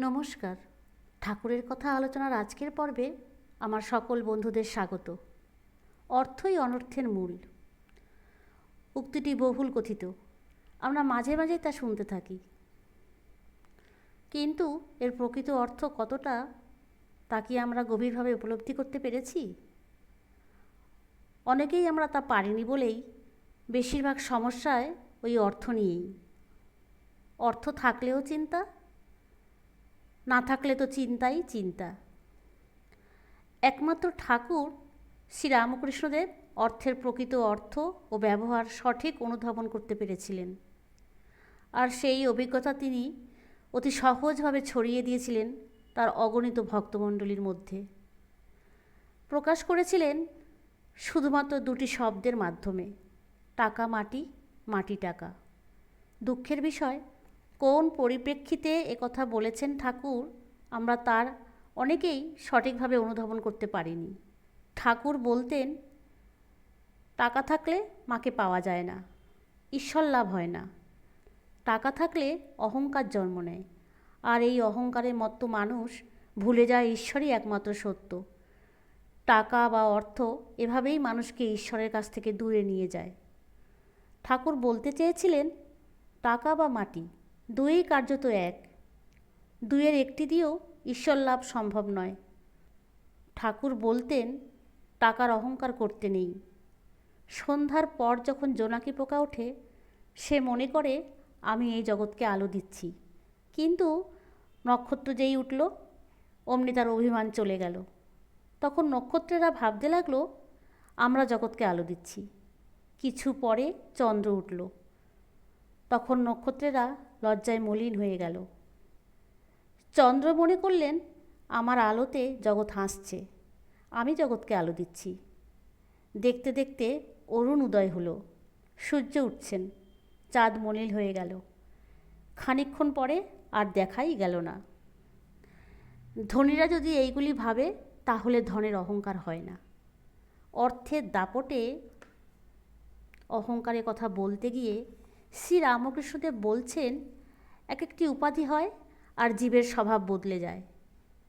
নমস্কার। ঠাকুরের কথা আলোচনার আজকের পর্বে আমার সকল বন্ধুদের স্বাগত। অর্থই অনর্থের মূল। উক্তিটি বহুল কথিত। আমরা মাঝে মাঝে তা শুনতে থাকি। কিন্তু এর প্রকৃত অর্থ কতটা, তা কি আমরা গভীরভাবে উপলব্ধি করতে পেরেছি? অনেকেই আমরা তা পারিনি বলেই বেশিরভাগ সমস্যায় ওই অর্থ নিয়েই। অর্থ থাকলেও চিন্তা না থাকলে তো চিন্তাই চিন্তা। একমাত্র ঠাকুর শ্রী রামকৃষ্ণদেব অর্থের প্রকৃত অর্থ ও ব্যবহার সঠিক অনুধাবন করতে পেরেছিলেন। আর সেই অভিজ্ঞতা তিনি অতি সহজভাবে ছড়িয়ে দিয়েছিলেন তার অগণিত ভক্তমণ্ডলীর মধ্যে। প্রকাশ করেছিলেন শুধুমাত্র দুটি শব্দের মাধ্যমে, টাকা মাটি মাটি টাকা। দুঃখের বিষয় কোন পরিপ্রেক্ষিতে একথা বলেছেন ঠাকুর, আমরা তার অনেকেই সঠিকভাবে অনুধাবন করতে পারিনি। ঠাকুর বলতেন, টাকা থাকলে মাকে পাওয়া যায় না, ঈশ্বর লাভ হয় না। টাকা থাকলে অহংকার জন্ম নেয়। আর এই অহংকারের মত্ত মানুষ ভুলে যায় ঈশ্বরই একমাত্র সত্য। টাকা বা অর্থ এভাবেই মানুষকে ঈশ্বরের কাছ থেকে দূরে নিয়ে যায়। ঠাকুর বলতে চেয়েছিলেন, টাকা বা মাটি দুই কার্যত এক। দুইয়ের একটি দিয়েও ঈশ্বর লাভ সম্ভব নয়। ঠাকুর বলতেন, টাকার অহংকার করতে নেই। সন্ধ্যার পর যখন জোনাকি পোকা ওঠে, সে মনে করে, আমি এই জগৎকে আলো দিচ্ছি। কিন্তু নক্ষত্র যেই উঠল, অমনি তার অভিমান চলে গেল। তখন নক্ষত্রেরা ভাবতে লাগল, আমরা জগৎকে আলো দিচ্ছি। কিছু পরে চন্দ্র উঠল। তখন নক্ষত্রেরা লজ্জায় মলিন হয়ে গেল। চন্দ্র মনে করলেন, আমার আলোতে জগৎ হাসছে। আমি জগৎকে আলো দিচ্ছি। দেখতে দেখতে অরুণ উদয় হলো। সূর্য উঠছেন। চাঁদ মলিন হয়ে গেল। খানিক্ষণ পরে আর দেখাই গেল না। ধনীরা যদি এইগুলি ভাবে, তাহলে ধনের অহংকার হয় না। অর্থের দাপটে অহংকারের কথা বলতে গিয়ে শ্রী রামকৃষ্ণদেব বলছেন এক একটি উপাধি হয় আর জীবের স্বভাব বদলে যায়।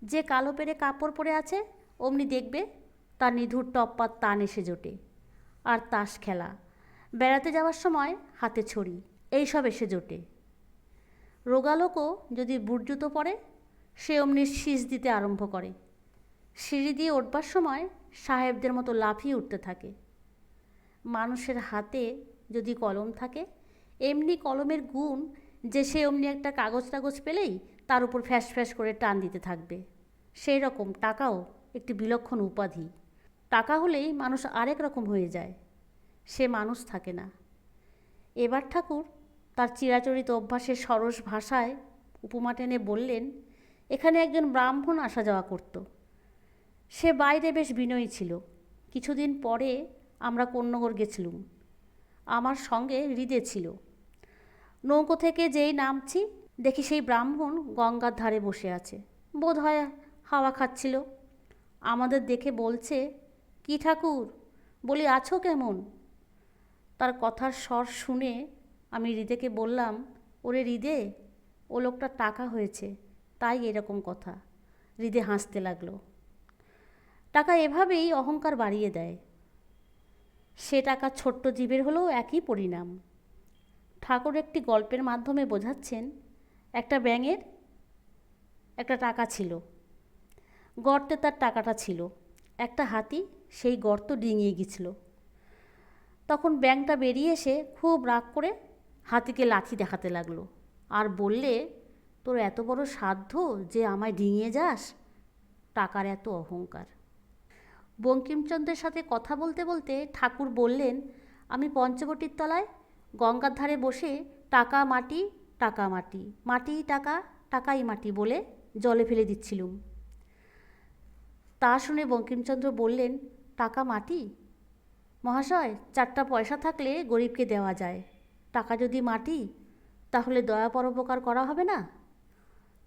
যে কালো পেরে কাপড় পরে আছে, অমনি দেখবে তার নিধুর টপ্পার তান এসে জোটে। আর তাস খেলা, বেড়াতে যাওয়ার সময় হাতে ছড়ি এইসব এসে জোটে। রোগালোকও যদি বুট জুতো পরে, সে অমনি শীষ দিতে আরম্ভ করে। সিঁড়ি দিয়ে উঠবার সময় সাহেবদের মতো লাফিয়ে উঠতে থাকে। মানুষের হাতে যদি কলম থাকে, এমনি কলমের গুণ যে সে অমনি একটা কাগজ টাগজ পেলেই তার উপর ফ্যাস ফ্যাস করে টান দিতে থাকবে। সেই রকম টাকাও একটি বিলক্ষণ উপাধি। টাকা হলেই মানুষ আরেক রকম হয়ে যায়। সে মানুষ থাকে না। এবার ঠাকুর তার চিরাচরিত অভ্যাসের সরস ভাষায় উপমা টেনে বললেন, এখানে একজন ব্রাহ্মণ আসা যাওয়া করত। সে বাইরে বেশ বিনয়ী ছিল। কিছুদিন পরে আমরা কন্যগর গেছিলুম। আমার সঙ্গে হৃদে ছিল। নৌকো থেকে যেই নামছি, দেখি সেই ব্রাহ্মণ গঙ্গার ধারে বসে আছে। বোধ হয় হাওয়া খাচ্ছিল। আমাদের দেখে বলছে, কি ঠাকুর? বলি, আছো কেমন? তার কথার স্বর শুনে আমি হৃদেকে বললাম, ওরে হৃদে, ও লোকটা টাকা হয়েছে, তাই এরকম কথা। হৃদে হাসতে লাগল। টাকা এভাবেই অহংকার বাড়িয়ে দেয়। সে টাকা ছোট্ট জীবের হলেও একই পরিণাম। ঠাকুর একটি গল্পের মাধ্যমে বোঝাচ্ছেন, একটা ব্যাঙের একটা টাকা ছিল। গর্তে তার টাকাটা ছিল। একটা হাতি সেই গর্ত ডিঙিয়ে গেছিল। তখন ব্যাংটা বেরিয়ে এসে খুব রাগ করে হাতিকে লাথি দেখাতে লাগল। আর বললে, তোর এত বড় সাধ্য যে আমায় ডিঙিয়ে যাস? টাকার এত অহংকার। বঙ্কিমচন্দ্রের সাথে কথা বলতে বলতে ঠাকুর বললেন, আমি পঞ্চবটির তলায় গঙ্গার ধারে বসে টাকা মাটি টাকা মাটি মাটি টাকা, টাকাই মাটি বলে জলে ফেলে দিচ্ছিলুম। তা শুনে বঙ্কিমচন্দ্র বললেন, টাকা মাটি? মহাশয়, চারটা পয়সা থাকলে গরিবকে দেওয়া যায়। টাকা যদি মাটি, তাহলে দয়া পরোপকার করা হবে না?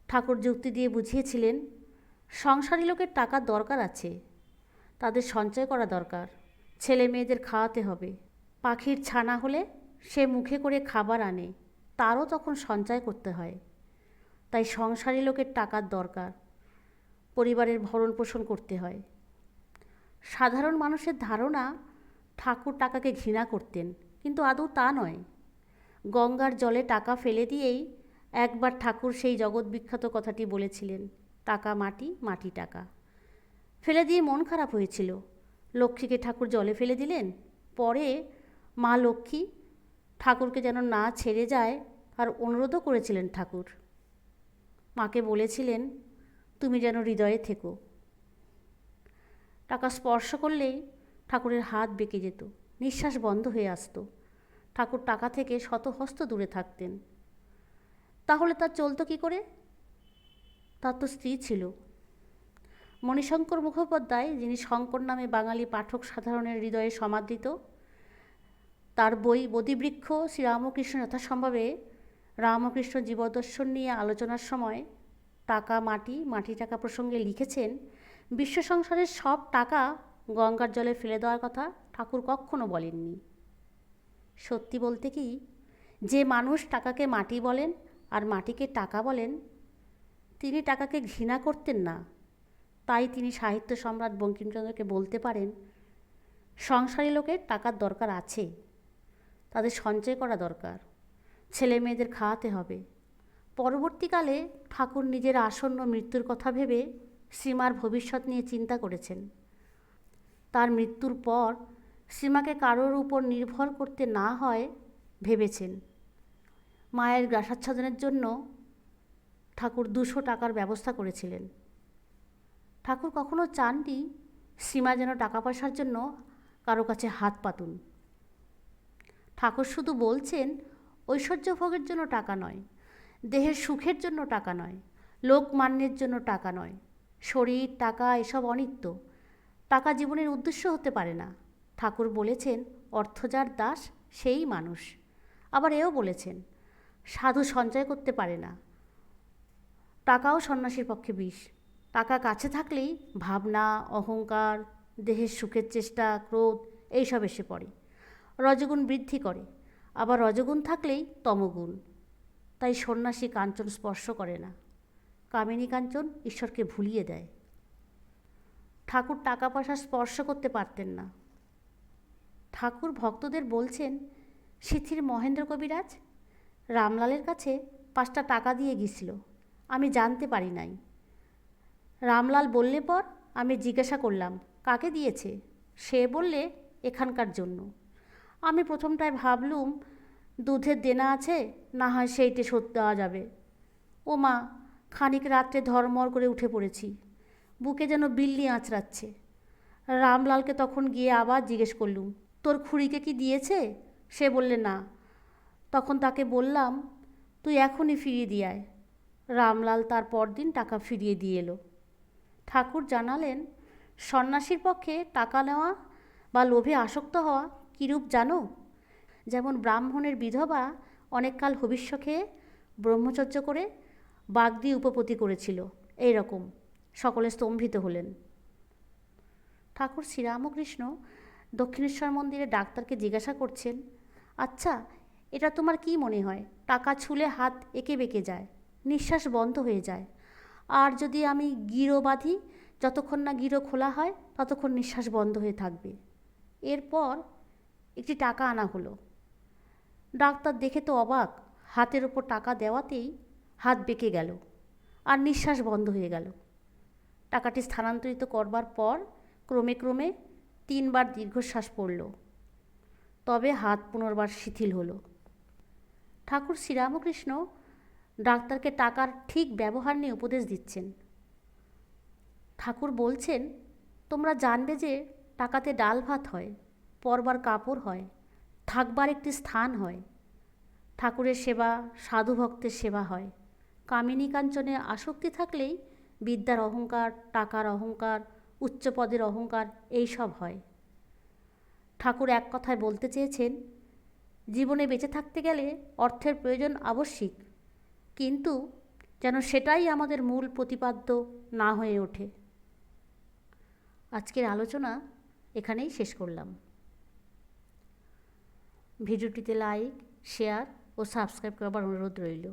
ঠাকুর যুক্তি দিয়ে বুঝিয়েছিলেন, সংসারী লোকের টাকার দরকার আছে। তাদের সঞ্চয় করা দরকার। ছেলে মেয়েদের খাওয়াতে হবে। পাখির ছানা হলে সে মুখে করে খাবার আনে, তারও তখন সঞ্চয় করতে হয়। তাই সংসারী লোকের টাকার দরকার, পরিবারের ভরণ পোষণ করতে হয়। সাধারণ মানুষের ধারণা, ঠাকুর টাকাকে ঘৃণা করতেন, কিন্তু আদৌ তা নয়। গঙ্গার জলে টাকা ফেলে দিয়েই একবার ঠাকুর সেই জগৎ বিখ্যাত কথাটি বলেছিলেন, টাকা মাটি মাটি টাকা। ফেলে দিয়ে মন খারাপ হয়েছিল। লক্ষ্মীকে ঠাকুর জলে ফেলে দিলেন, পরে মা লক্ষ্মী ঠাকুরকে যেন না ছেড়ে যায় আর অনুরোধও করেছিলেন ঠাকুর। মাকে বলেছিলেন, তুমি যেন হৃদয়ে থেকো। টাকা স্পর্শ করলেই ঠাকুরের হাত বেঁকে যেত, নিঃশ্বাস বন্ধ হয়ে আসতো। ঠাকুর টাকা থেকে শতহস্ত দূরে থাকতেন। তাহলে তার চলতো কী করে? তার তো স্ত্রী ছিল। মণিশঙ্কর মুখোপাধ্যায়, যিনি শঙ্কর নামে বাঙালি পাঠক সাধারণের হৃদয়ে সমাদৃত তার বই বোধিবৃক্ষ শ্রীরামকৃষ্ণ যথাসম্ভবে রামকৃষ্ণ জীবদর্শন নিয়ে আলোচনার সময় টাকা মাটি মাটি টাকা প্রসঙ্গে লিখেছেন, বিশ্ব সংসারের সব টাকা গঙ্গার জলে ফেলে দেওয়ার কথা ঠাকুর কখনো বলেননি। সত্যি বলতে কি, যে মানুষ টাকাকে মাটি বলেন আর মাটিকে টাকা বলেন, তিনি টাকাকে ঘৃণা করতেন না। তাই তিনি সাহিত্য সম্রাট বঙ্কিমচন্দ্রকে বলতে পারেন, সংসারী লোকের টাকার দরকার আছে তাদের সঞ্চয় করা দরকার। ছেলে মেয়েদের খাওয়াতে হবে। পরবর্তীকালে ঠাকুর নিজের আসন্ন মৃত্যুর কথা ভেবে সীমার ভবিষ্যৎ নিয়ে চিন্তা করেছেন। তার মৃত্যুর পর সীমাকে কারোর উপর নির্ভর করতে না হয় ভেবেছেন। মায়ের গ্রাসাচ্ছাদনের জন্য ঠাকুর দুশো টাকার ব্যবস্থা করেছিলেন। ঠাকুর কখনো চাননি সীমা যেন টাকা পয়সার জন্য কারও কাছে হাত পাতুন। ঠাকুর শুধু বলছেন ঐশ্বর্য ভোগের জন্য টাকা নয়, দেহের সুখের জন্য টাকা নয়, লোকমান্যের জন্য টাকা নয়, শরীর, টাকা, এসব অনিত্য। টাকা জীবনের উদ্দেশ্য হতে পারে না। ঠাকুর বলেছেন, অর্থ যার দাস, সেই মানুষ। আবার এও বলেছেন, সাধু সঞ্চয় করতে পারে না। টাকাও সন্ন্যাসীর পক্ষে বিষ। টাকা কাছে থাকলেই ভাবনা, অহংকার, দেহের সুখের চেষ্টা, ক্রোধ, এইসব এসে পড়ে। রজগুণ বৃদ্ধি করে, আবার রজগুণ থাকলেই তমগুণ। তাই সন্ন্যাসী কাঞ্চন স্পর্শ করে না। কামিনী কাঞ্চন ঈশ্বরকে ভুলিয়ে দেয়। ঠাকুর টাকা পয়সা স্পর্শ করতে পারতেন না। ঠাকুর ভক্তদের বলছেন, সিথির মহেন্দ্র কবিরাজ, রামলালের কাছে পাঁচটা টাকা দিয়ে গিয়েছিল, আমি জানতে পারি নাই। রামলাল বললে পর আমি জিজ্ঞাসা করলাম, কাকে দিয়েছে? সে বললে, এখানকার জন্য। আমি প্রথমটায় ভাবলুম, দুধের দেনা আছে, না হয় সেইটে শোধ দেওয়া যাবে। ও মা খানিক রাত্রে ধর্মর করে উঠে পড়েছি। বুকে যেন বিল্লি আঁচড়াচ্ছে। রামলালকে তখন গিয়ে আবার জিজ্ঞেস করলুম, তোর খুড়িকে কি দিয়েছে? সে বললে, না। তখন তাকে বললাম, তুই এখনই ফিরিয়ে দিয়ে আয়। রামলাল তার পরদিন টাকা ফিরিয়ে দিয়ে এলো। ঠাকুর জানালেন, সন্ন্যাসীর পক্ষে টাকা নেওয়া বা লোভে আসক্ত হওয়া কীরূপ জানো? যেমন ব্রাহ্মণের বিধবা অনেককাল ভবিষ্য খেয়ে ব্রহ্মচর্য করে বাঘ দিয়ে উপপতি করেছিল। এই রকম। সকলে স্তম্ভিত হলেন। ঠাকুর শ্রীরামকৃষ্ণ দক্ষিণেশ্বর মন্দিরে ডাক্তারকে জিজ্ঞাসা করছেন আচ্ছা এটা তোমার কি মনে হয়? টাকা ছুলে হাত এঁকে বেঁকে যায়, নিঃশ্বাস বন্ধ হয়ে যায়। আর যদি আমি গিরো বাঁধি, যতক্ষণ না গিরো খোলা হয়, ততক্ষণ নিঃশ্বাস বন্ধ হয়ে থাকবে। এরপর একটি টাকা আনা হলো। ডাক্তার দেখে তো অবাক, হাতের ওপর টাকা দেওয়াতেই হাত বেঁকে গেল আর নিঃশ্বাস বন্ধ হয়ে গেল। টাকাটি স্থানান্তরিত করবার পর ক্রমে ক্রমে তিনবার দীর্ঘশ্বাস পড়ল। তবে হাত পুনর্বার শিথিল হলো। ঠাকুর শ্রীরামকৃষ্ণ ডাক্তারকে টাকার ঠিক ব্যবহার নিয়ে উপদেশ দিচ্ছেন। ঠাকুর বলছেন, তোমরা জানবে যে টাকাতে ডাল ভাত হয়। পরবার কাপড় হয়, থাকবার একটি স্থান হয়। ঠাকুরের সেবা, সাধু ভক্তের সেবা হয়। কামিনী কাঞ্চনে আসক্তি থাকলেই বিদ্যার অহংকার, টাকার অহংকার উচ্চ পদের অহংকার এইসব হয়। ঠাকুর এক কথায় বলতে চেয়েছেন, জীবনে বেঁচে থাকতে গেলে অর্থের প্রয়োজন আবশ্যিক, কিন্তু যেন সেটাই আমাদের মূল প্রতিপাদ্য না হয়ে ওঠে। আজকের আলোচনা এখানেই শেষ করলাম। ভিডিওটিতে লাইক শেয়ার ও সাবস্ক্রাইব করার অনুরোধ রইল।